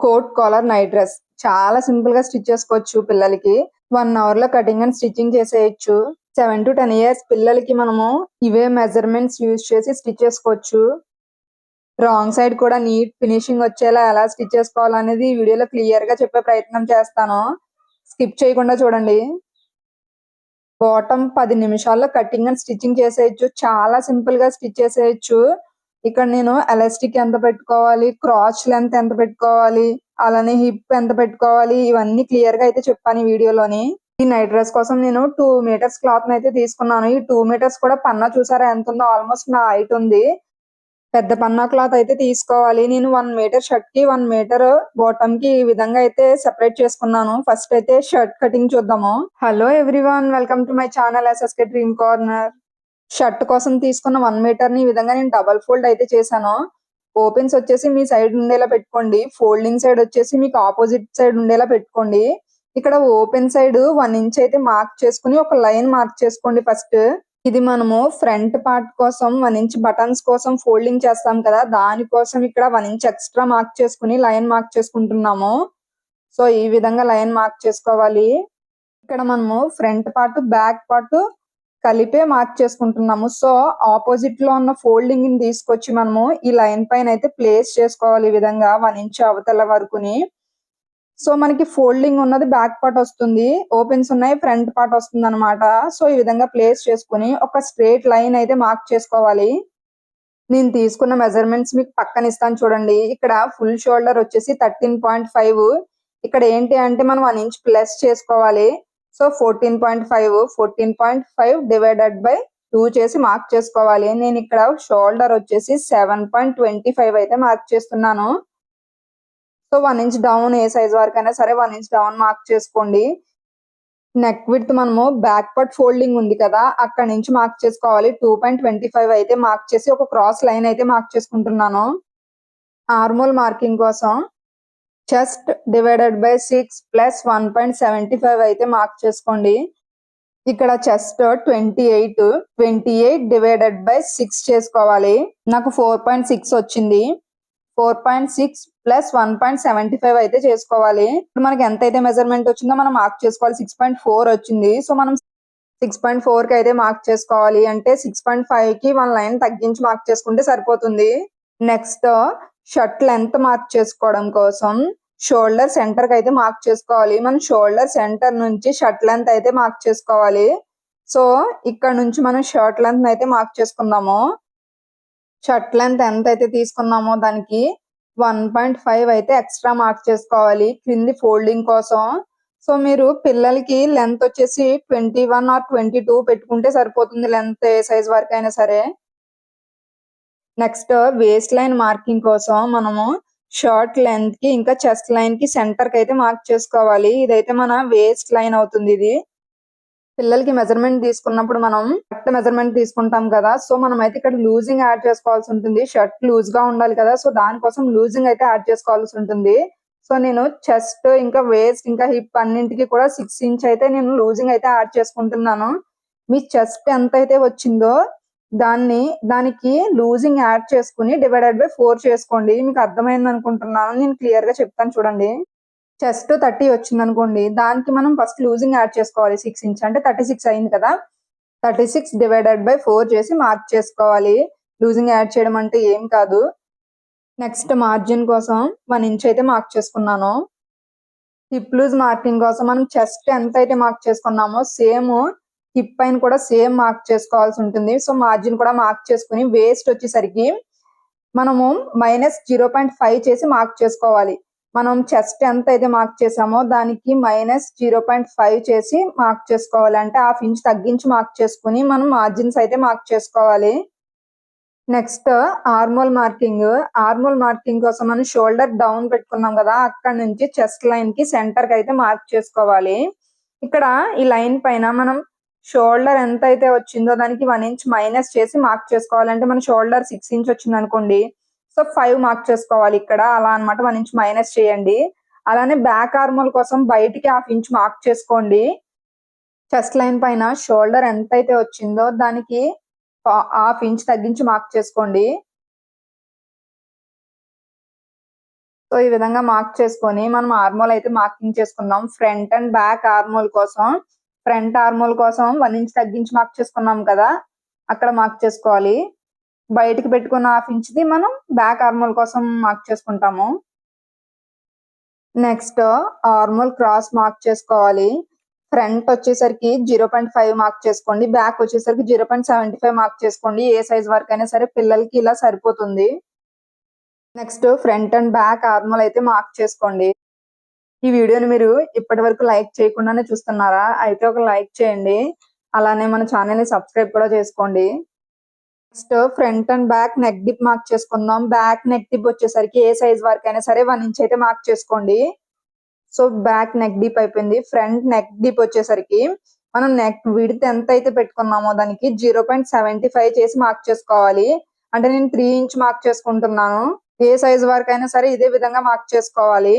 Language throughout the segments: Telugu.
Coat collar night dress. చాలా సింపుల్గా స్టిచ్ చేసుకోవచ్చు పిల్లలకి. వన్ అవర్లో కటింగ్ అండ్ స్టిచ్చింగ్ చేసేయచ్చు. సెవెన్ టు టెన్ ఇయర్స్ పిల్లలకి మనము ఇవే మెజర్మెంట్స్ యూజ్ చేసి స్టిచ్ చేసుకోవచ్చు. రాంగ్ సైడ్ కూడా నీట్ ఫినిషింగ్ వచ్చేలా ఎలా స్టిచ్ చేసుకోవాలనేది వీడియోలో క్లియర్గా చెప్పే ప్రయత్నం చేస్తాను. స్కిప్ చేయకుండా చూడండి. బాటమ్ పది నిమిషాల్లో కటింగ్ అండ్ స్టిచ్చింగ్ చేసేయచ్చు. చాలా సింపుల్గా స్టిచ్ చేసేయచ్చు. ఇక్కడ నేను ఎలాస్టిక్ ఎంత పెట్టుకోవాలి క్రాచ్ లెంత్ ఎంత పెట్టుకోవాలి అలానే హిప్ ఎంత పెట్టుకోవాలి ఇవన్నీ క్లియర్గా అయితే చెప్పాను ఈ వీడియోలోని. ఈ నైట్ డ్రెస్ కోసం నేను టూ మీటర్స్ క్లాత్ అయితే తీసుకున్నాను. ఈ టూ మీటర్స్ కూడా పన్నా చూసారా ఎంత ఉందో? ఆల్మోస్ట్ నా హైట్ ఉంది. పెద్ద పన్నా క్లాత్ అయితే తీసుకోవాలి. నేను వన్ మీటర్ షర్ట్కి వన్ మీటర్ బాటమ్కి ఈ విధంగా అయితే సెపరేట్ చేసుకున్నాను. ఫస్ట్ అయితే షర్ట్ కటింగ్ చూద్దాము. Hello everyone welcome to my channel SSK dream corner. Shirt కోసం తీసుకున్న వన్ మీటర్ని ఈ విధంగా నేను డబల్ ఫోల్డ్ అయితే చేశాను. ఓపెన్స్ వచ్చేసి మీ సైడ్ ఉండేలా పెట్టుకోండి. ఫోల్డింగ్ సైడ్ వచ్చేసి మీకు ఆపోజిట్ సైడ్ ఉండేలా పెట్టుకోండి. ఇక్కడ ఓపెన్ సైడ్ వన్ ఇంచ్ అయితే మార్క్ చేసుకుని ఒక లైన్ మార్క్ చేసుకోండి ఫస్ట్ ఇది మనము ఫ్రంట్ పార్ట్ కోసం వన్ ఇంచ్ బటన్స్ కోసం ఫోల్డింగ్ చేస్తాం కదా దానికోసం ఇక్కడ వన్ ఇంచ్ ఎక్స్ట్రా మార్క్ చేసుకుని లైన్ మార్క్ చేసుకుంటున్నాము. సో ఈ విధంగా లైన్ మార్క్ చేసుకోవాలి. ఇక్కడ మనము ఫ్రంట్ పార్ట్ బ్యాక్ పార్ట్ కలిపే మార్క్ చేసుకుంటున్నాము. సో ఆపోజిట్లో ఉన్న ఫోల్డింగ్ని తీసుకొచ్చి మనము ఈ లైన్ పైన అయితే ప్లేస్ చేసుకోవాలి ఈ విధంగా వన్ ఇంచ్ అవతల వరకుని. సో మనకి ఫోల్డింగ్ ఉన్నది బ్యాక్ పార్ట్ వస్తుంది. ఓపెన్స్ ఉన్నాయి ఫ్రంట్ పార్ట్ వస్తుంది అనమాట సో ఈ విధంగా ప్లేస్ చేసుకుని ఒక స్ట్రేట్ లైన్ అయితే మార్క్ చేసుకోవాలి. నేను తీసుకున్న మెజర్మెంట్స్ మీకు పక్కన ఇస్తాను చూడండి. ఇక్కడ ఫుల్ షోల్డర్ వచ్చేసి థర్టీన్ పాయింట్ ఫైవ్ ఇక్కడ ఏంటి అంటే మనం వన్ ఇంచ్ ప్లస్ చేసుకోవాలి. So fourteen point five fourteen point five divided by two చేసి మార్క్ చేసుకోవాలి. నేను ఇక్కడ షోల్డర్ వచ్చేసి సెవెన్ పాయింట్ ట్వంటీ ఫైవ్ అయితే మార్క్ చేస్తున్నాను. సో వన్ ఇంచ్ డౌన్ ఏ సైజ్ వరకు అయినా సరే వన్ ఇంచ్ డౌన్ మార్క్ చేసుకోండి. నెక్ విత్ మనము బ్యాక్ పార్ట్ ఫోల్డింగ్ ఉంది కదా అక్కడ నుంచి మార్క్ చేసుకోవాలి. టూ పాయింట్ ట్వంటీ ఫైవ్ అయితే మార్క్ చేసి ఒక క్రాస్ లైన్ అయితే మార్క్ చేసుకుంటున్నాను. ఆర్మోల్ మార్కింగ్ కోసం. Chest divided by six plus one point seventy five అయితే మార్క్ చేసుకోండి. ఇక్కడ chest twenty eight twenty eight divided by six చేసుకోవాలి. నాకు ఫోర్ పాయింట్ సిక్స్ వచ్చింది. Four point six plus one point seventy five అయితే చేసుకోవాలి. ఇప్పుడు మనకి ఎంత అయితే మెజర్మెంట్ వచ్చిందో మనం మార్క్ చేసుకోవాలి. సిక్స్ పాయింట్ ఫోర్ వచ్చింది. సో మనం సిక్స్ పాయింట్ ఫోర్కి అయితే మార్క్ చేసుకోవాలి. అంటే సిక్స్ పాయింట్ ఫైవ్కి వన్ లైన్ తగ్గించి మార్క్ చేసుకుంటే సరిపోతుంది. నెక్స్ట్ షర్ట్ లెంత్ మార్క్ చేసుకోవడం కోసం షోల్డర్ సెంటర్కి అయితే మార్క్ చేసుకోవాలి. మనం షోల్డర్ సెంటర్ నుంచి షర్ట్ లెంత్ అయితే మార్క్ చేసుకోవాలి. సో ఇక్కడ నుంచి మనం షర్ట్ లెంత్ అయితే మార్క్ చేసుకుందాము. షర్ట్ లెంత్ ఎంత అయితే తీసుకున్నామో దానికి వన్ పాయింట్ ఫైవ్ అయితే ఎక్స్ట్రా మార్క్ చేసుకోవాలి క్రింది ఫోల్డింగ్ కోసం. సో మీరు పిల్లలకి లెంత్ వచ్చేసి twenty one or twenty two పెట్టుకుంటే సరిపోతుంది లెంత్ ఏ సైజ్ వరకు అయినా సరే. నెక్స్ట్ వేస్ట్ లైన్ మార్కింగ్ కోసం మనము షార్ట్ లెంత్కి ఇంకా చెస్ట్ లైన్కి సెంటర్కి అయితే మార్క్ చేసుకోవాలి. ఇదైతే మన వేస్ట్ లైన్ అవుతుంది ఇది. పిల్లలకి మెజర్మెంట్ తీసుకున్నప్పుడు మనం కరెక్ట్ మెజర్మెంట్ తీసుకుంటాం కదా. సో మనం అయితే ఇక్కడ లూజింగ్ యాడ్ చేసుకోవాల్సి ఉంటుంది. షర్ట్ లూజ్గా ఉండాలి కదా. సో దానికోసం లూజింగ్ అయితే యాడ్ చేసుకోవాల్సి ఉంటుంది. సో నేను చెస్ట్ ఇంకా వేస్ట్ ఇంకా హిప్ అన్నింటికి కూడా సిక్స్ ఇంచ్ అయితే నేను లూజింగ్ అయితే యాడ్ చేసుకుంటున్నాను. మీ చెస్ట్ ఎంత అయితే వచ్చిందో దాన్ని దానికి లూజింగ్ యాడ్ చేసుకుని డివైడెడ్ బై ఫోర్ చేసుకోండి. మీకు అర్థమైంది అనుకుంటున్నాను. నేను క్లియర్గా చెప్తాను చూడండి. చెస్ట్ థర్టీ వచ్చింది అనుకోండి. దానికి మనం ఫస్ట్ లూజింగ్ యాడ్ చేసుకోవాలి. సిక్స్ ఇంచ్ అంటే థర్టీ సిక్స్ అయింది కదా. Thirty six divided by four చేసి మార్క్ చేసుకోవాలి. లూజింగ్ యాడ్ చేయడం అంటే ఏం కాదు. నెక్స్ట్ మార్జిన్ కోసం వన్ ఇంచ్ అయితే మార్క్ చేసుకున్నాను. హిప్ లూజ్ మార్కింగ్ కోసం మనం చెస్ట్ ఎంత అయితే మార్క్ చేసుకున్నామో సేమ్ హిప్ పైన కూడా సేమ్ మార్క్ చేసుకోవాల్సి ఉంటుంది. సో మార్జిన్ కూడా మార్క్ చేసుకుని వేస్ట్ వచ్చేసరికి మనము మైనస్ జీరో పాయింట్ ఫైవ్ చేసి మార్క్ చేసుకోవాలి. మనం చెస్ట్ ఎంత అయితే మార్క్ చేసామో దానికి మైనస్ జీరో పాయింట్ ఫైవ్ చేసి మార్క్ చేసుకోవాలి. అంటే హాఫ్ ఇంచ్ తగ్గించి మార్క్ చేసుకుని మనం మార్జిన్స్ అయితే మార్క్ చేసుకోవాలి. Next armhole marking. Armhole marking కోసం మనం షోల్డర్ డౌన్ పెట్టుకున్నాం కదా అక్కడ నుంచి చెస్ట్ లైన్కి సెంటర్కి అయితే మార్క్ చేసుకోవాలి. ఇక్కడ ఈ లైన్ పైన మనం షోల్డర్ ఎంత అయితే వచ్చిందో దానికి వన్ ఇంచ్ మైనస్ చేసి మార్క్ చేసుకోవాలంటే మన షోల్డర్ సిక్స్ ఇంచ్ వచ్చింది అనుకోండి. సో ఫైవ్ మార్క్ చేసుకోవాలి ఇక్కడ. అలా అనమాట వన్ ఇంచ్ మైనస్ చేయండి. అలానే బ్యాక్ ఆర్మోల్ కోసం బయటికి హాఫ్ ఇంచ్ మార్క్ చేసుకోండి. చెస్ట్ లైన్ పైన షోల్డర్ ఎంత అయితే వచ్చిందో దానికి హాఫ్ ఇంచ్ తగ్గించి మార్క్ చేసుకోండి. సో ఈ విధంగా మార్క్ చేసుకొని మనం ఆర్మోల్ అయితే మార్కింగ్ చేసుకుందాం. ఫ్రంట్ అండ్ బ్యాక్ ఆర్మోల్ కోసం ఫ్రంట్ ఆర్మోల్ కోసం వన్ ఇంచ్ తగ్గించి మార్క్ చేసుకున్నాం కదా అక్కడ మార్క్ చేసుకోవాలి. బయటికి పెట్టుకున్న హాఫ్ ఇంచ్ది మనం బ్యాక్ ఆర్మోల్ కోసం మార్క్ చేసుకుంటాము. నెక్స్ట్ ఆర్మోల్ క్రాస్ మార్క్ చేసుకోవాలి. ఫ్రంట్ వచ్చేసరికి జీరో పాయింట్ ఫైవ్ మార్క్ చేసుకోండి. బ్యాక్ వచ్చేసరికి zero point seventy five mark చేసుకోండి. ఏ సైజ్ వరకు అయినా సరే పిల్లలకి ఇలా సరిపోతుంది. Next front and back armhole అయితే మార్క్ చేసుకోండి. ఈ వీడియోని మీరు ఇప్పటి వరకు లైక్ చేయకుండానే చూస్తున్నారా? అయితే ఒక లైక్ చేయండి. అలానే మన ఛానల్ని సబ్స్క్రైబ్ కూడా చేసుకోండి. Next front and back neck dip mark చేసుకుందాం. బ్యాక్ నెక్ డిప్ వచ్చేసరికి ఏ సైజ్ వరకు అయినా సరే వన్ ఇంచ్ అయితే మార్క్ చేసుకోండి. సో బ్యాక్ నెక్ డీప్ అయిపోయింది. ఫ్రంట్ నెక్ డిప్ వచ్చేసరికి మనం నెక్ విడితే ఎంత అయితే పెట్టుకున్నామో దానికి జీరో పాయింట్ సెవెంటీ ఫైవ్ చేసి మార్క్ చేసుకోవాలి. అంటే నేను త్రీ ఇంచ్ మార్క్ చేసుకుంటున్నాను. ఏ సైజ్ వరకు అయినా సరే ఇదే విధంగా మార్క్ చేసుకోవాలి.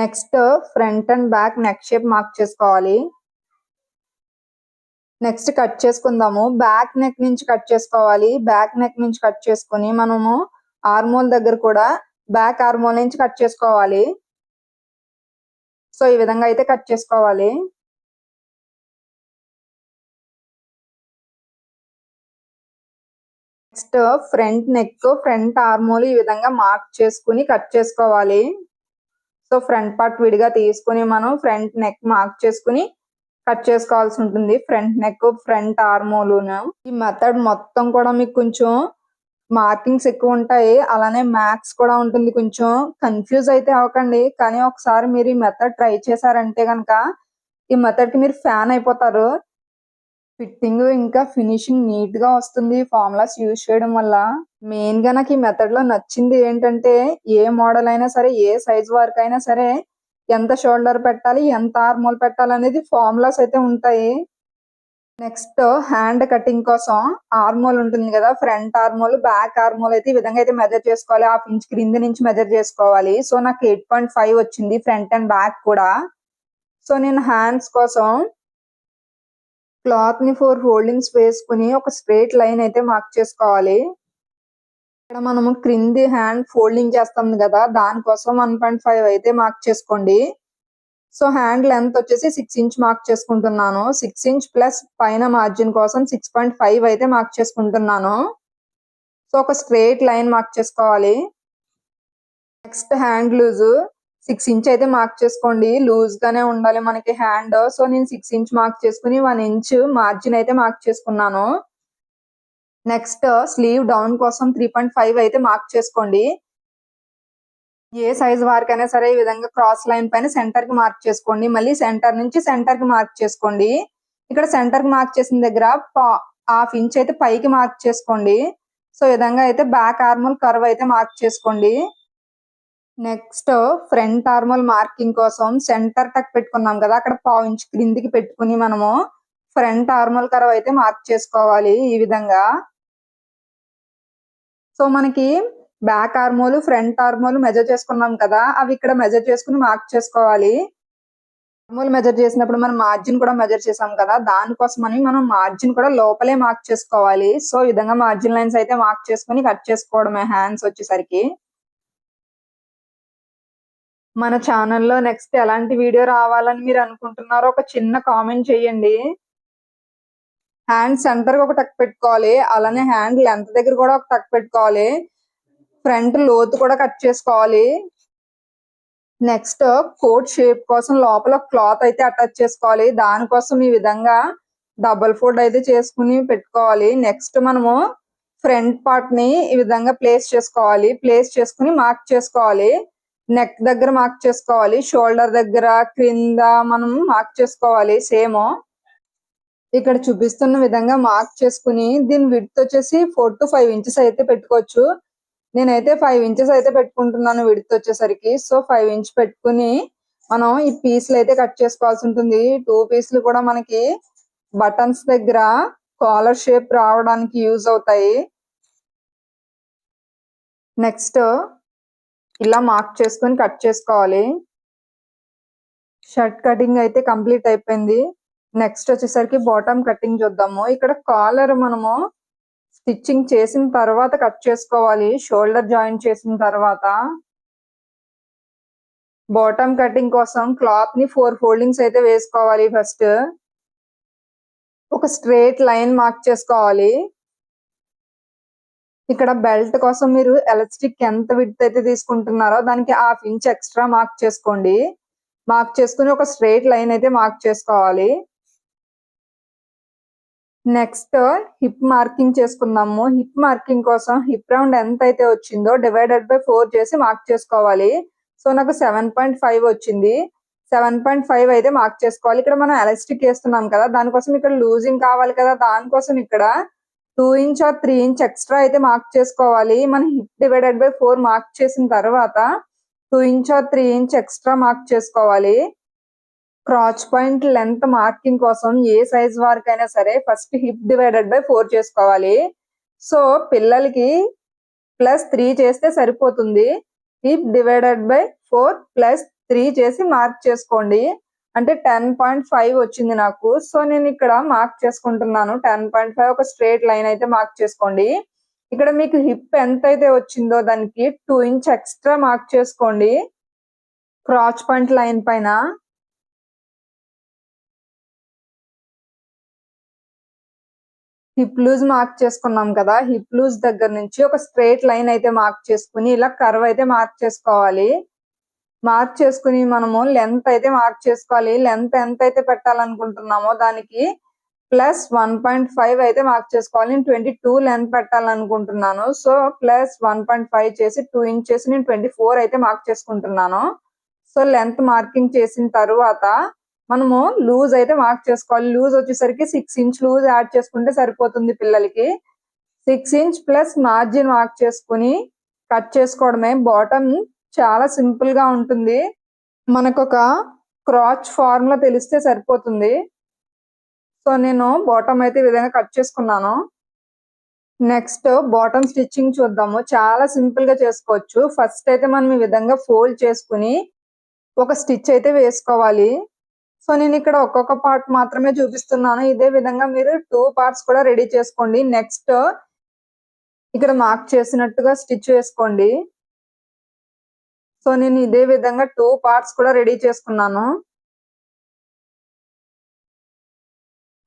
Next front and back neck shape mark చేసుకోవాలి. నెక్స్ట్ కట్ చేసుకుందాము. బ్యాక్ నెక్ నుంచి కట్ చేసుకోవాలి. బ్యాక్ నెక్ నుంచి కట్ చేసుకుని మనము ఆర్మోల్ దగ్గర కూడా బ్యాక్ ఆర్మోల్ నుంచి కట్ చేసుకోవాలి. సో ఈ విధంగా అయితే కట్ చేసుకోవాలి. Next front neck front armhole ఈ విధంగా మార్క్ చేసుకుని కట్ చేసుకోవాలి. సో ఫ్రంట్ పార్ట్ విడిగా తీసుకుని మనం ఫ్రంట్ నెక్ మార్క్ చేసుకుని కట్ చేసుకోవాల్సి ఉంటుంది. ఫ్రంట్ నెక్ ఫ్రంట్ ఆర్మోలును. ఈ మెథడ్ మొత్తం కూడా మీకు కొంచెం మార్కింగ్స్ ఎక్కువ ఉంటాయి. అలానే మ్యాథ్స్ కూడా ఉంటుంది కొంచెం. కన్ఫ్యూజ్ అయితే అవ్వకండి. కానీ ఒకసారి మీరు ఈ మెథడ్ ట్రై చేశారంటే కనుక ఈ మెథడ్కి మీరు ఫ్యాన్ అయిపోతారు. ఫిట్టింగ్ ఇంకా ఫినిషింగ్ నీట్గా వస్తుంది. ఫార్ములాస్ యూజ్ చేయడం వల్ల. మెయిన్గా నాకు ఈ మెథడ్లో నచ్చింది ఏంటంటే ఏ మోడల్ అయినా సరే ఏ సైజ్ వర్క్ అయినా సరే ఎంత షోల్డర్ పెట్టాలి ఎంత ఆర్మోల్ పెట్టాలి అనేది ఫార్ములాస్ అయితే ఉంటాయి. నెక్స్ట్ హ్యాండ్ కటింగ్ కోసం ఆర్మోల్ ఉంటుంది కదా ఫ్రంట్ ఆర్మోల్ బ్యాక్ ఆర్మోల్ అయితే ఈ విధంగా అయితే మెజర్ చేసుకోవాలి. హాఫ్ ఇంచ్ క్రింద నుంచి మెజర్ చేసుకోవాలి. సో నాకు ఎయిట్ పాయింట్ ఫైవ్ వచ్చింది ఫ్రంట్ అండ్ బ్యాక్ కూడా. సో నేను హ్యాండ్స్ కోసం క్లాత్ని ఫోర్ హోల్డింగ్స్ వేసుకుని ఒక స్ట్రేట్ లైన్ అయితే మార్క్ చేసుకోవాలి. ఇక్కడ మనము క్రింది హ్యాండ్ ఫోల్డింగ్ చేస్తాం కదా దానికోసం వన్ పాయింట్ ఫైవ్ అయితే మార్క్ చేసుకోండి. సో హ్యాండ్ లెంత్ వచ్చేసి సిక్స్ ఇంచ్ మార్క్ చేసుకుంటున్నాను. సిక్స్ ఇంచ్ ప్లస్ పైన మార్జిన్ కోసం సిక్స్ పాయింట్ ఫైవ్ అయితే మార్క్ చేసుకుంటున్నాను. సో ఒక స్ట్రేట్ లైన్ మార్క్ చేసుకోవాలి. Next hand loose six inch అయితే మార్క్ చేసుకోండి. లూజ్ గానే ఉండాలి మనకి హ్యాండ్. సో నేను సిక్స్ ఇంచ్ మార్క్ చేసుకుని వన్ ఇంచ్ మార్జిన్ అయితే మార్క్ చేసుకున్నాను. నెక్స్ట్ స్లీవ్ డౌన్ కోసం త్రీ పాయింట్ ఫైవ్ అయితే మార్క్ చేసుకోండి. ఏ సైజ్ వారికైనా సరే ఈ విధంగా క్రాస్ లైన్ పైన సెంటర్కి మార్క్ చేసుకోండి. మళ్ళీ సెంటర్ నుంచి సెంటర్కి మార్క్ చేసుకోండి. ఇక్కడ సెంటర్కి మార్క్ చేసిన దగ్గర హాఫ్ ఇంచ్ అయితే పైకి మార్క్ చేసుకోండి. సో ఈ విధంగా అయితే బ్యాక్ ఆర్మల్ కర్వ్ అయితే మార్క్ చేసుకోండి. నెక్స్ట్ ఫ్రంట్ ఆర్మల్ మార్కింగ్ కోసం సెంటర్ టక్ పెట్టుకున్నాం కదా అక్కడ పావు ఇంచ్ క్రిందికి పెట్టుకుని మనము ఫ్రంట్ ఆర్మల్ కర్వ్ అయితే మార్క్ చేసుకోవాలి ఈ విధంగా. సో మనకి back armhole front armhole measure చేసుకున్నాం కదా అవి ఇక్కడ మెజర్ చేసుకుని మార్క్ చేసుకోవాలి. ఆర్మోలు మెజర్ చేసినప్పుడు మనం మార్జిన్ కూడా మెజర్ చేసాం కదా దానికోసం అని మనం మార్జిన్ కూడా లోపలే మార్క్ చేసుకోవాలి. సో ఈ విధంగా మార్జిన్ లైన్స్ అయితే మార్క్ చేసుకుని కట్ చేసుకోవడమే హ్యాండ్స్ వచ్చేసరికి. మన ఛానల్లో నెక్స్ట్ ఎలాంటి వీడియో రావాలని మీరు అనుకుంటున్నారో ఒక చిన్న కామెంట్ చేయండి. హ్యాండ్ సెంటర్ ఒక టక్ పెట్టుకోవాలి. అలానే హ్యాండ్ లెంత్ దగ్గర కూడా ఒక టక్ పెట్టుకోవాలి. ఫ్రంట్ లోతు కూడా కట్ చేసుకోవాలి. నెక్స్ట్ కోట్ షేప్ కోసం లోపల క్లాత్ అయితే అటాచ్ చేసుకోవాలి. దానికోసం ఈ విధంగా డబల్ ఫోల్డ్ అయితే చేసుకుని పెట్టుకోవాలి. నెక్స్ట్ మనము ఫ్రంట్ పార్ట్ని ఈ విధంగా ప్లేస్ చేసుకోవాలి. ప్లేస్ చేసుకుని మార్క్ చేసుకోవాలి. నెక్ దగ్గర మార్క్ చేసుకోవాలి. షోల్డర్ దగ్గర క్రింద మనం మార్క్ చేసుకోవాలి. సేమ్ ఇక్కడ చూపిస్తున్న విధంగా మార్క్ చేసుకుని దీని విడ్త్ వచ్చేసి ఫోర్ టు ఫైవ్ ఇంచెస్ అయితే పెట్టుకోవచ్చు. నేనైతే ఫైవ్ ఇంచెస్ అయితే పెట్టుకుంటున్నాను విడ్త్ వచ్చేసరికి. సో ఫైవ్ ఇంచ్ పెట్టుకుని మనం ఈ పీసులు అయితే కట్ చేసుకోవాల్సి ఉంటుంది. టూ పీసులు కూడా మనకి బటన్స్ దగ్గర కాలర్ షేప్ రావడానికి యూజ్ అవుతాయి. నెక్స్ట్ ఇలా మార్క్ చేసుకొని కట్ చేసుకోవాలి. షర్ట్ కటింగ్ అయితే కంప్లీట్ అయిపోయింది. నెక్స్ట్ వచ్చేసరికి బాటమ్ కటింగ్ చూద్దాము. ఇక్కడ కాలర్ మనము స్టిచ్చింగ్ చేసిన తర్వాత కట్ చేసుకోవాలి. షోల్డర్ జాయిన్ చేసిన తర్వాత బాటమ్ కటింగ్ కోసం క్లాత్ని ఫోర్ ఫోల్డింగ్స్ అయితే వేసుకోవాలి ఫస్ట్. ఒక స్ట్రేట్ లైన్ మార్క్ చేసుకోవాలి. ఇక్కడ బెల్ట్ కోసం మీరు ఎలాస్టిక్ ఎంత విడ్త్ అయితే తీసుకుంటున్నారో దానికి హాఫ్ ఇంచ్ ఎక్స్ట్రా మార్క్ చేసుకోండి. మార్క్ చేసుకుని ఒక స్ట్రేట్ లైన్ అయితే మార్క్ చేసుకోవాలి. నెక్స్ట్ హిప్ మార్కింగ్ చేసుకుందాము. హిప్ మార్కింగ్ కోసం హిప్ రౌండ్ ఎంత అయితే వచ్చిందో డివైడెడ్ బై ఫోర్ చేసి మార్క్ చేసుకోవాలి. సో నాకు సెవెన్ పాయింట్ ఫైవ్ వచ్చింది. సెవెన్ పాయింట్ ఫైవ్ అయితే మార్క్ చేసుకోవాలి. ఇక్కడ మనం ఎలాస్టిక్ వేస్తున్నాం కదా. దానికోసం ఇక్కడ లూజింగ్ కావాలి కదా. దానికోసం ఇక్కడ two inch or three inch extra అయితే మార్క్ చేసుకోవాలి. మనం hip divided by four mark చేసిన తర్వాత two inch or three inch extra mark చేసుకోవాలి. క్రాచ్ పాయింట్ లెంత్ మార్కింగ్ కోసం ఏ సైజ్ వారికైనా సరే first hip divided by four చేసుకోవాలి. సో పిల్లలకి ప్లస్ త్రీ చేస్తే సరిపోతుంది. Hip divided by four plus three చేసి మార్క్ చేసుకోండి. అంటే టెన్ పాయింట్ ఫైవ్ వచ్చింది నాకు. సో నేను ఇక్కడ మార్క్ చేసుకుంటున్నాను. టెన్ పాయింట్ ఫైవ్ ఒక స్ట్రేట్ లైన్ అయితే మార్క్ చేసుకోండి. ఇక్కడ మీకు హిప్ ఎంత అయితే వచ్చిందో దానికి టూ ఇంచ్ ఎక్స్ట్రా మార్క్ చేసుకోండి. క్రాచ్ పాయింట్ లైన్ పైన. హిప్ లూజ్ మార్క్ చేసుకున్నాం కదా హిప్ లూజ్ దగ్గర నుంచి ఒక స్ట్రేట్ లైన్ అయితే మార్క్ చేసుకుని ఇలా కర్వ్ అయితే మార్క్ చేసుకోవాలి. మార్క్ చేసుకుని మనము లెంత్ అయితే మార్క్ చేసుకోవాలి. లెంత్ ఎంత అయితే పెట్టాలనుకుంటున్నామో దానికి ప్లస్ వన్ పాయింట్ ఫైవ్ అయితే మార్క్ చేసుకోవాలి. నేను ట్వంటీ టూ లెంత్ పెట్టాలనుకుంటున్నాను. So plus one point five చేసి టూ ఇంచెస్ నేను ట్వంటీ ఫోర్ అయితే మార్క్ చేసుకుంటున్నాను. సో లెంత్ మార్కింగ్ చేసిన తర్వాత మనము లూజ్ అయితే మార్క్ చేసుకోవాలి. లూజ్ వచ్చేసరికి సిక్స్ ఇంచ్ లూజ్ యాడ్ చేసుకుంటే సరిపోతుంది పిల్లలకి. Six inch plus margin mark చేసుకుని కట్ చేసుకోవడమే. బాటమ్ చాలా సింపుల్గా ఉంటుంది. మనకు ఒక క్రాచ్ ఫార్ములా తెలిస్తే సరిపోతుంది. సో నేను బాటమ్ అయితే ఈ విధంగా కట్ చేసుకున్నాను. నెక్స్ట్ బాటమ్ స్టిచ్చింగ్ చూద్దాము. చాలా సింపుల్గా చేసుకోవచ్చు. ఫస్ట్ అయితే మనం ఈ విధంగా ఫోల్డ్ చేసుకుని ఒక స్టిచ్ అయితే వేసుకోవాలి. సో నేను ఇక్కడ ఒక్కొక్క పార్ట్ మాత్రమే చూపిస్తున్నాను. ఇదే విధంగా మీరు టూ పార్ట్స్ కూడా రెడీ చేసుకోండి. నెక్స్ట్ ఇక్కడ మార్క్ చేసినట్టుగా స్టిచ్ వేసుకోండి. సో నేను ఇదే విధంగా టూ పార్ట్స్ కూడా రెడీ చేసుకున్నాను.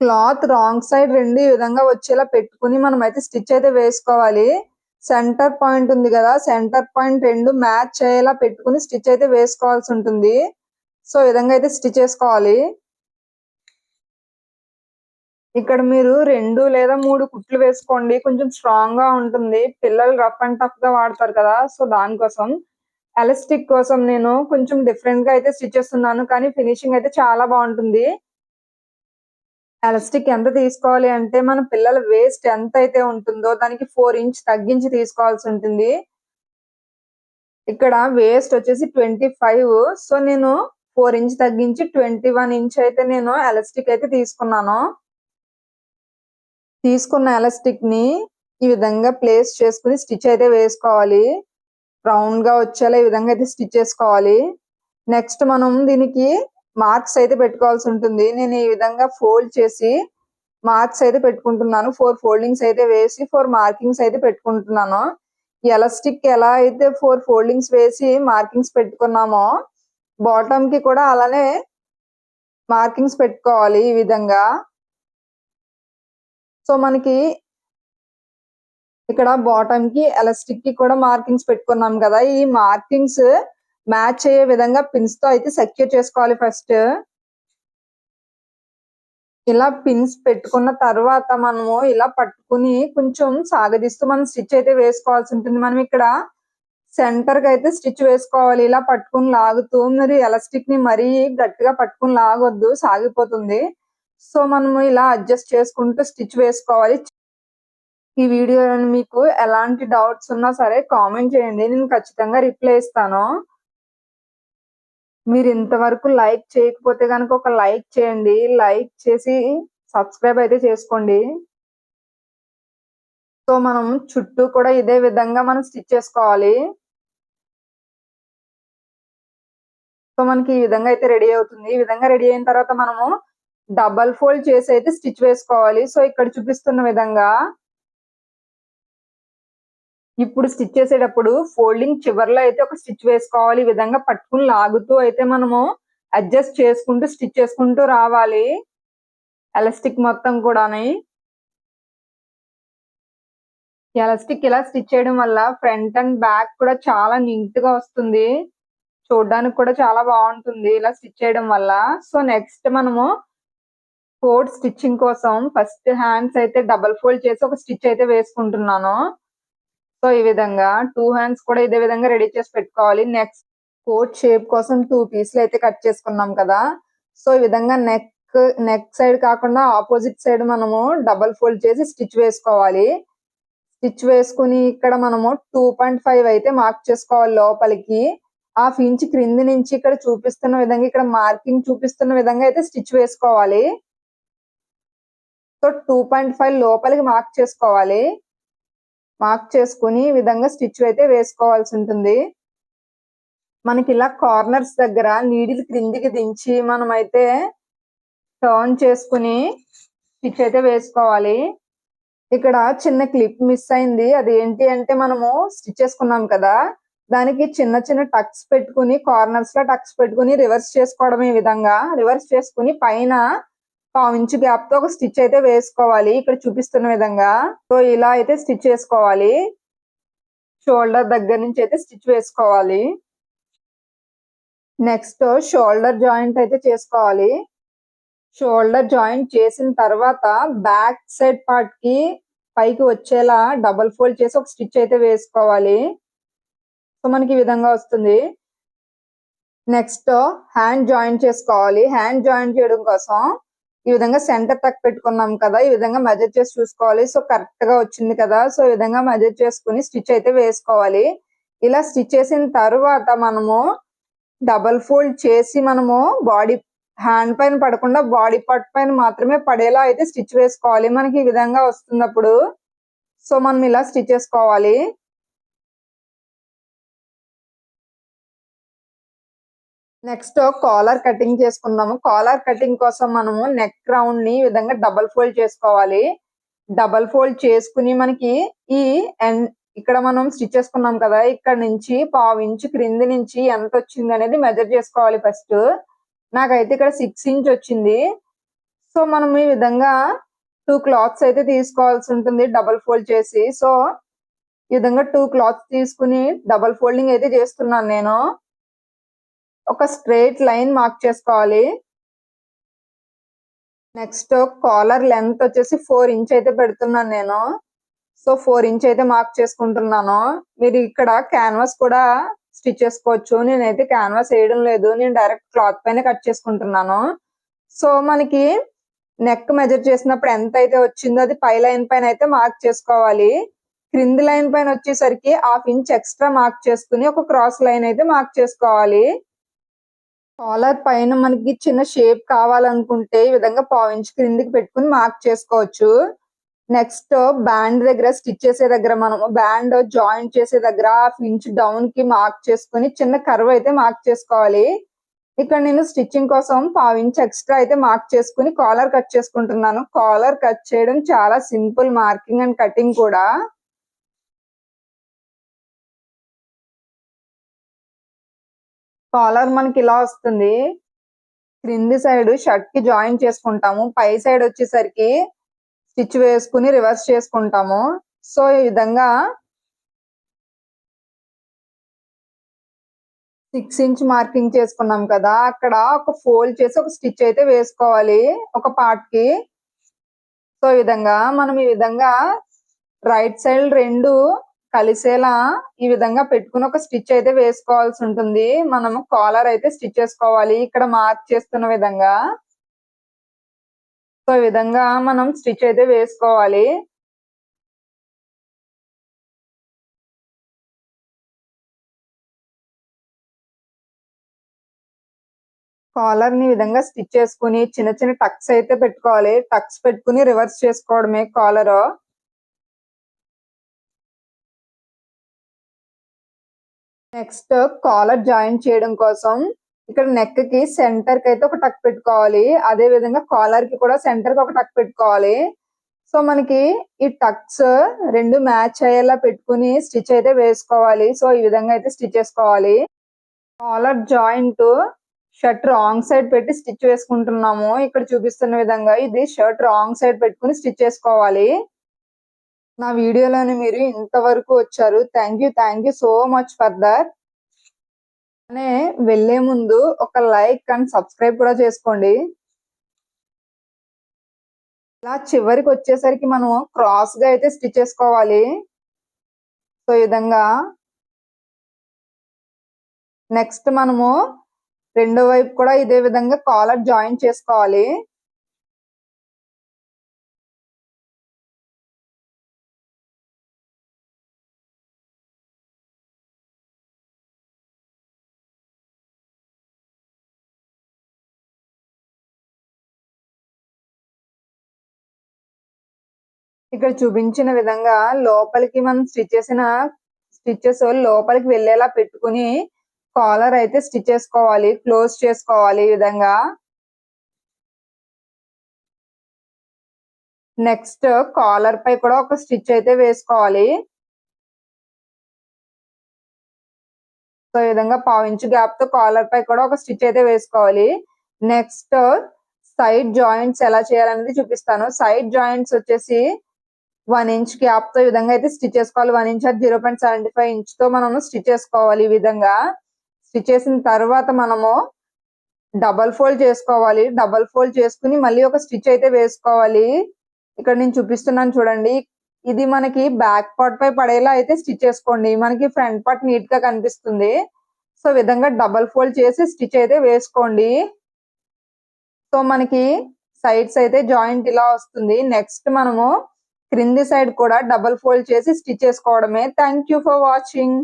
క్లాత్ రాంగ్ సైడ్ రెండు ఈ విధంగా వచ్చేలా పెట్టుకుని మనం అయితే స్టిచ్ అయితే వేసుకోవాలి. సెంటర్ పాయింట్ ఉంది కదా సెంటర్ పాయింట్ రెండు మ్యాచ్ అయ్యేలా పెట్టుకుని స్టిచ్ అయితే వేసుకోవాల్సి ఉంటుంది. సో ఈ విధంగా అయితే స్టిచ్ చేసుకోవాలి. ఇక్కడ మీరు రెండు లేదా మూడు కుట్లు వేసుకోండి. కొంచెం స్ట్రాంగ్గా ఉంటుంది. పిల్లలు రఫ్ అండ్ టఫ్గా వాడతారు కదా. సో దానికోసం. ఎలాస్టిక్ కోసం నేను కొంచెం డిఫరెంట్గా అయితే స్టిచ్ చేస్తున్నాను. కానీ ఫినిషింగ్ అయితే చాలా బాగుంటుంది. ఎలాస్టిక్ ఎంత తీసుకోవాలి అంటే మన పిల్లల వేస్ట్ ఎంత అయితే ఉంటుందో దానికి ఫోర్ ఇంచ్ తగ్గించి తీసుకోవాల్సి ఉంటుంది. ఇక్కడ వేస్ట్ వచ్చేసి ట్వంటీ ఫైవ్. సో నేను ఫోర్ ఇంచ్ తగ్గించి ట్వంటీ వన్ ఇంచ్ అయితే నేను ఎలాస్టిక్ అయితే తీసుకున్నాను. తీసుకున్న ఎలాస్టిక్ని ఈ విధంగా ప్లేస్ చేసుకుని స్టిచ్ అయితే వేసుకోవాలి. రౌండ్గా వచ్చేలా ఈ విధంగా అయితే స్టిచ్ చేసుకోవాలి. నెక్స్ట్ మనం దీనికి మార్క్స్ అయితే పెట్టుకోవాల్సి ఉంటుంది. నేను ఈ విధంగా ఫోల్డ్ చేసి మార్క్స్ అయితే పెట్టుకుంటున్నాను. ఫోర్ ఫోల్డింగ్స్ అయితే వేసి ఫోర్ మార్కింగ్స్ అయితే పెట్టుకుంటున్నాను. ఎలాస్టిక్ ఎలా అయితే ఫోర్ ఫోల్డింగ్స్ వేసి మార్కింగ్స్ పెట్టుకున్నామో బాటమ్కి కూడా అలానే మార్కింగ్స్ పెట్టుకోవాలి ఈ విధంగా. సో మనకి ఇక్కడ బాటమ్కి ఎలాస్టిక్కి కూడా మార్కింగ్స్ పెట్టుకున్నాం కదా. ఈ మార్కింగ్స్ మ్యాచ్ అయ్యే విధంగా పిన్స్తో అయితే సెక్యూర్ చేసుకోవాలి ఫస్ట్. ఇలా పిన్స్ పెట్టుకున్న తర్వాత మనము ఇలా పట్టుకుని కొంచెం సాగదీస్తూ మనం స్టిచ్ అయితే వేసుకోవాల్సి ఉంటుంది. మనం ఇక్కడ సెంటర్కి అయితే స్టిచ్ వేసుకోవాలి. ఇలా పట్టుకుని లాగుతూ మరి ఎలాస్టిక్ని మరీ గట్టిగా పట్టుకుని లాగొద్దు సాగిపోతుంది. సో మనము ఇలా అడ్జస్ట్ చేసుకుంటూ స్టిచ్ వేసుకోవాలి. ఈ వీడియో మీకు ఎలాంటి డౌట్స్ ఉన్నా సరే కామెంట్ చేయండి. నేను ఖచ్చితంగా రిప్లై ఇస్తాను. మీరు ఇంతవరకు లైక్ చేయకపోతే కనుక ఒక లైక్ చేయండి. లైక్ చేసి సబ్స్క్రైబ్ అయితే చేసుకోండి. సో మనం చుట్టూ కూడా ఇదే విధంగా మనం స్టిచ్ చేసుకోవాలి. సో మనకి ఈ విధంగా అయితే రెడీ అవుతుంది. ఈ విధంగా రెడీ అయిన తర్వాత మనము డబల్ ఫోల్డ్ చేసి అయితే స్టిచ్ వేసుకోవాలి. సో ఇక్కడ చూపిస్తున్న విధంగా ఇప్పుడు స్టిచ్ చేసేటప్పుడు ఫోల్డింగ్ చివర్లో అయితే ఒక స్టిచ్ వేసుకోవాలి. ఈ విధంగా పట్టుకుని లాగుతూ అయితే మనము అడ్జస్ట్ చేసుకుంటూ స్టిచ్ చేసుకుంటూ రావాలి. ఎలాస్టిక్ మొత్తం కూడాని. ఎలాస్టిక్ ఇలా స్టిచ్ చేయడం వల్ల ఫ్రంట్ అండ్ బ్యాక్ కూడా చాలా నీట్గా వస్తుంది. చూడడానికి కూడా చాలా బాగుంటుంది ఇలా స్టిచ్ చేయడం వల్ల. సో నెక్స్ట్ మనము కోడ్ స్టిచ్చింగ్ కోసం ఫస్ట్ హ్యాండ్స్ అయితే డబల్ ఫోల్డ్ చేసి ఒక స్టిచ్ అయితే వేసుకుంటున్నాను. సో ఈ విధంగా టూ హ్యాండ్స్ కూడా ఇదే విధంగా రెడీ చేసి పెట్టుకోవాలి. నెక్స్ట్ కోట్ షేప్ కోసం టూ పీస్లు అయితే కట్ చేసుకున్నాం కదా. సో ఈ విధంగా నెక్ నెక్ సైడ్ కాకుండా ఆపోజిట్ సైడ్ మనము డబల్ ఫోల్డ్ చేసి స్టిచ్ వేసుకోవాలి. స్టిచ్ వేసుకుని ఇక్కడ మనము టూ పాయింట్ ఫైవ్ అయితే మార్క్ చేసుకోవాలి లోపలికి. హాఫ్ ఇంచ్ క్రింది నుంచి ఇక్కడ చూపిస్తున్న విధంగా ఇక్కడ మార్కింగ్ చూపిస్తున్న విధంగా అయితే స్టిచ్ వేసుకోవాలి. సో టూ పాయింట్ ఫైవ్ లోపలికి మార్క్ చేసుకోవాలి. మార్క్ చేసుకుని ఈ విధంగా స్టిచ్ అయితే వేసుకోవాల్సి ఉంటుంది. మనకి ఇలా కార్నర్స్ దగ్గర నీడిల్ క్రిందికి దించి మనం అయితే టర్న్ చేసుకుని స్టిచ్ అయితే వేసుకోవాలి. ఇక్కడ చిన్న క్లిప్ మిస్ అయింది. అది ఏంటి అంటే మనము స్టిచ్ చేసుకున్నాం కదా. దానికి చిన్న చిన్న టక్స్ పెట్టుకుని కార్నర్స్లో టక్స్ పెట్టుకుని రివర్స్ చేసుకోవడం ఈ విధంగా. రివర్స్ చేసుకుని పైన ఇంచు గ్యాప్తో ఒక స్టిచ్ అయితే వేసుకోవాలి. ఇక్కడ చూపిస్తున్న విధంగా. సో ఇలా అయితే స్టిచ్ చేసుకోవాలి. షోల్డర్ దగ్గర నుంచి అయితే స్టిచ్ వేసుకోవాలి. నెక్స్ట్ షోల్డర్ జాయింట్ అయితే చేసుకోవాలి. షోల్డర్ జాయింట్ చేసిన తర్వాత బ్యాక్ సైడ్ పార్ట్కి పైకి వచ్చేలా డబల్ ఫోల్డ్ చేసి ఒక స్టిచ్ అయితే వేసుకోవాలి. సో మనకి ఈ విధంగా వస్తుంది. నెక్స్ట్ హ్యాండ్ జాయిన్ చేసుకోవాలి. హ్యాండ్ జాయిన్ చేయడం కోసం ఈ విధంగా సెంటర్ తక్ పెట్టుకున్నాం కదా. ఈ విధంగా మెజర్ చేసి చూసుకోవాలి. సో కరెక్ట్గా వచ్చింది కదా. సో ఈ విధంగా మెజర్ చేసుకుని స్టిచ్ అయితే వేసుకోవాలి. ఇలా స్టిచ్ చేసిన తర్వాత మనము డబల్ ఫోల్డ్ చేసి మనము బాడీ హ్యాండ్ పైన పడకుండా బాడీ పార్ట్ పైన మాత్రమే పడేలా అయితే స్టిచ్ వేసుకోవాలి. మనకి ఈ విధంగా వస్తున్నప్పుడు సో మనం ఇలా స్టిచ్ చేసుకోవాలి. నెక్స్ట్ కాలర్ కటింగ్ చేసుకుందాము. కాలర్ కటింగ్ కోసం మనము నెక్ రౌండ్ని ఈ విధంగా డబల్ ఫోల్డ్ చేసుకోవాలి. డబల్ ఫోల్డ్ చేసుకుని మనకి ఈ ఎండ్ ఇక్కడ మనం స్టిచ్ చేసుకున్నాం కదా ఇక్కడ నుంచి పావు ఇంచు క్రింది నుంచి ఎంత వచ్చింది అనేది మెజర్ చేసుకోవాలి ఫస్ట్. నాకైతే ఇక్కడ సిక్స్ ఇంచ్ వచ్చింది. సో మనం ఈ విధంగా టూ క్లాత్స్ అయితే తీసుకోవాల్సి ఉంటుంది డబల్ ఫోల్డ్ చేసి. సో ఈ విధంగా టూ క్లాత్స్ తీసుకుని డబల్ ఫోల్డింగ్ అయితే చేస్తున్నాను నేను. ఒక స్ట్రైట్ లైన్ మార్క్ చేసుకోవాలి. నెక్స్ట్ కాలర్ లెంత్ వచ్చేసి ఫోర్ ఇంచ్ అయితే పెడుతున్నాను నేను. సో ఫోర్ ఇంచ్ అయితే మార్క్ చేసుకుంటున్నాను. మీరు ఇక్కడ క్యాన్వాస్ కూడా స్టిచ్ చేసుకోవచ్చు. నేనైతే క్యాన్వాస్ వేయడం లేదు. నేను డైరెక్ట్ క్లాత్ పైన కట్ చేసుకుంటున్నాను. సో మనకి నెక్ మెజర్ చేసినప్పుడు ఎంత అయితే వచ్చిందో అది పై లైన్ పైన అయితే మార్క్ చేసుకోవాలి. క్రింది లైన్ పైన వచ్చేసరికి హాఫ్ ఇంచ్ ఎక్స్ట్రా మార్క్ చేసుకుని ఒక క్రాస్ లైన్ అయితే మార్క్ చేసుకోవాలి. కాలర్ పైన మనకి చిన్న షేప్ కావాలనుకుంటే ఈ విధంగా పావు క్రిందికి పెట్టుకుని మార్క్ చేసుకోవచ్చు. నెక్స్ట్ బ్యాండ్ దగ్గర స్టిచ్ చేసే దగ్గర మనం బ్యాండ్ జాయింట్ చేసే దగ్గర హాఫ్ ఇంచ్ డౌన్కి మార్క్ చేసుకుని చిన్న కర్వ్ అయితే మార్క్ చేసుకోవాలి. ఇక్కడ నేను స్టిచ్చింగ్ కోసం పావు ఇంచ్ ఎక్స్ట్రా అయితే మార్క్ చేసుకుని కాలర్ కట్ చేసుకుంటున్నాను. కాలర్ కట్ చేయడం చాలా సింపుల్ మార్కింగ్ అండ్ కటింగ్ కూడా. కాలర్ మనకి ఇలా వస్తుంది. క్రింది సైడ్ షర్ట్కి జాయిన్ చేసుకుంటాము. పై సైడ్ వచ్చేసరికి స్టిచ్ వేసుకుని రివర్స్ చేసుకుంటాము. సో ఈ విధంగా సిక్స్ ఇంచ్ మార్కింగ్ చేసుకున్నాం కదా. అక్కడ ఒక ఫోల్డ్ చేసి ఒక స్టిచ్ అయితే వేసుకోవాలి. ఒక పార్ట్కి. సో ఈ విధంగా మనం ఈ విధంగా రైట్ సైడ్ రెండు కలిసేలా ఈ విధంగా పెట్టుకుని ఒక స్టిచ్ అయితే వేసుకోవాల్సి ఉంటుంది. మనం కాలర్ అయితే స్టిచ్ చేసుకోవాలి. ఇక్కడ మార్క్ చేస్తున్న విధంగా. సో ఈ విధంగా మనం స్టిచ్ అయితే వేసుకోవాలి. కాలర్ని ఈ విధంగా స్టిచ్ చేసుకుని చిన్న చిన్న టక్స్ అయితే పెట్టుకోవాలి. టక్స్ పెట్టుకుని రివర్స్ చేసుకోవడమే కాలర్. నెక్స్ట్ కాలర్ జాయిన్ చేయడం కోసం ఇక్కడ నెక్కి సెంటర్కి అయితే ఒక టక్ పెట్టుకోవాలి. అదే విధంగా కాలర్కి కూడా సెంటర్కి ఒక టక్ పెట్టుకోవాలి. సో మనకి ఈ టక్స్ రెండు మ్యాచ్ అయ్యేలా పెట్టుకుని స్టిచ్ అయితే వేసుకోవాలి. సో ఈ విధంగా అయితే స్టిచ్ చేసుకోవాలి. Collar joint shirt wrong side పెట్టి స్టిచ్ వేసుకుంటున్నాము. ఇక్కడ చూపిస్తున్న విధంగా ఇది షర్ట్ రాంగ్ సైడ్ పెట్టుకుని స్టిచ్ చేసుకోవాలి. నా వీడియోలోని మీరు ఇంతవరకు వచ్చారు. Thank you thank you so much for that అనే వెళ్ళే ముందు ఒక లైక్ అండ్ సబ్స్క్రైబ్ కూడా చేసుకోండి. ఇలా చివరికి వచ్చేసరికి మనం క్రాస్గా అయితే స్టిచ్ చేసుకోవాలి. సో ఈ విధంగా నెక్స్ట్ మనము రెండో వైపు కూడా ఇదే విధంగా కాలర్ జాయిన్ చేసుకోవాలి. ఇక్కడ చూపించిన విధంగా లోపలికి మనం స్టిచ్ చేసిన స్టిచెస్ లోపలికి వెళ్ళేలా పెట్టుకుని కాలర్ అయితే స్టిచ్ చేసుకోవాలి క్లోజ్ చేసుకోవాలి ఈ విధంగా. నెక్స్ట్ కాలర్ పై కూడా ఒక స్టిచ్ అయితే వేసుకోవాలి. సో ఈ విధంగా పావించు గ్యాప్తో కాలర్ పై కూడా ఒక స్టిచ్ అయితే వేసుకోవాలి. నెక్స్ట్ సైడ్ జాయింట్స్ ఎలా చేయాలనేది చూపిస్తాను. సైడ్ జాయింట్స్ వచ్చేసి వన్ ఇంచ్ గ్యాప్తో ఈ విధంగా అయితే స్టిచ్ చేసుకోవాలి. One inch zero point seventy five ఇంచ్తో మనం స్టిచ్ చేసుకోవాలి ఈ విధంగా. స్టిచ్ చేసిన తర్వాత మనము డబల్ ఫోల్డ్ చేసుకోవాలి. డబల్ ఫోల్డ్ చేసుకుని మళ్ళీ ఒక స్టిచ్ అయితే వేసుకోవాలి. ఇక్కడ నేను చూపిస్తున్నాను చూడండి. ఇది మనకి బ్యాక్ పార్ట్ పై పడేలా అయితే స్టిచ్ చేసుకోండి. మనకి ఫ్రంట్ పార్ట్ నీట్గా కనిపిస్తుంది. సో విధంగా డబల్ ఫోల్డ్ చేసి స్టిచ్ అయితే వేసుకోండి. సో మనకి సైడ్స్ అయితే జాయింట్ ఇలా వస్తుంది. నెక్స్ట్ మనము క్రింది సైడ్ కూడా డబల్ ఫోల్డ్ చేసి స్టిచ్ చేసుకోవడమే. Thank you for watching